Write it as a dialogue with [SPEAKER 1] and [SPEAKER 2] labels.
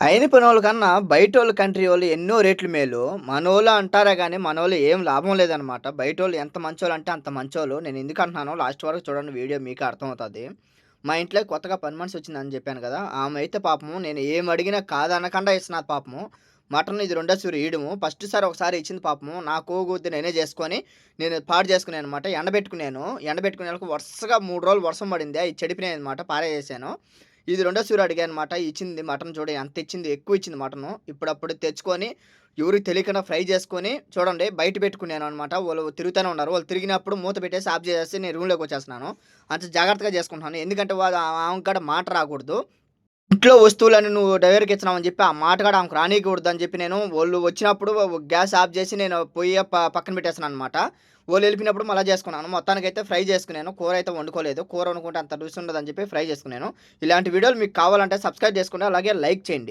[SPEAKER 1] అయిన పనోళ్ళ కన్నా బయటోళ్ళ కంట్రీ వాళ్ళు ఎన్నో రేట్లు మేలు. మనోళ్ళు అంటారే కానీ మనోళ్ళు ఏం లాభం లేదనమాట. బయటోళ్ళు ఎంత మంచోళ్ళు అంటే అంత మంచోళ్ళు. నేను ఎందుకంటున్నానో లాస్ట్ వరకు చూడండి వీడియో మీకు అర్థమవుతుంది మా ఇంట్లో కొత్తగా పని మనిషి వచ్చిందని చెప్పాను కదా ఆమె అయితే పాపము నేను ఏం అడిగినా కాదనకుండా ఇస్తున్నది పాపము. మటన్ ఇది రెండోసారి ఇయడము. ఫస్ట్ సారి ఒకసారి ఇచ్చింది పాపము. నా కోగుద్ది నేనే చేసుకొని, నేను పాడు చేసుకున్నాననమాట. ఎండబెట్టుకున్నాను. ఎండబెట్టుకునే వరుసగా మూడు రోజులు వర్షం పడింది. అది అయి చెడిపోయినాయనమాట. పారేసేసాను. ఇది రెండో సూర్యుడు అడిగాను అనమాట ఇచ్చింది మటన్ చూడ ఎంత ఇచ్చింది. ఎక్కువ ఇచ్చింది మటను. ఇప్పుడప్పుడు తెచ్చుకొని ఎవరికి తెలియకుండా ఫ్రై చేసుకొని చూడండి బయట పెట్టుకున్నాను అనమాట వాళ్ళు తిరుగుతూనే ఉన్నారు. వాళ్ళు తిరిగినప్పుడు మూత పెట్టేసి ఆఫ్ చేసేసి నేను రూమ్‌లోకి వచ్చేస్తున్నాను. అంత జాగ్రత్తగా చేసుకుంటున్నాను. ఎందుకంటే వాళ్ళు ఆమె కూడా మాట రాకూడదు. ఇంట్లో వస్తువులను నువ్వు డ్రైవర్‌కి ఇచ్చినావని చెప్పి ఆ మాట కూడా ఆమెకు రానీయకూడదని చెప్పి నేను వాళ్ళు వచ్చినప్పుడు గ్యాస్ ఆఫ్ చేసి నేను పొయ్యి పక్కన పెట్టేసాను అనమాట వాళ్ళు వెళ్ళిపోయినప్పుడు మళ్ళీ చేసుకున్నాను. మొత్తానికైతే ఫ్రై చేసుకున్నాను. కూర అయితే వండుకోలేదు. కూర వండుకుంటే అంత రుచి ఉండదని చెప్పి ఫ్రై చేసుకున్నాను. ఇలాంటి వీడియోలు మీకు కావాలంటే సబ్స్క్రైబ్ చేసుకోండి. అలాగే లైక్ చేయండి.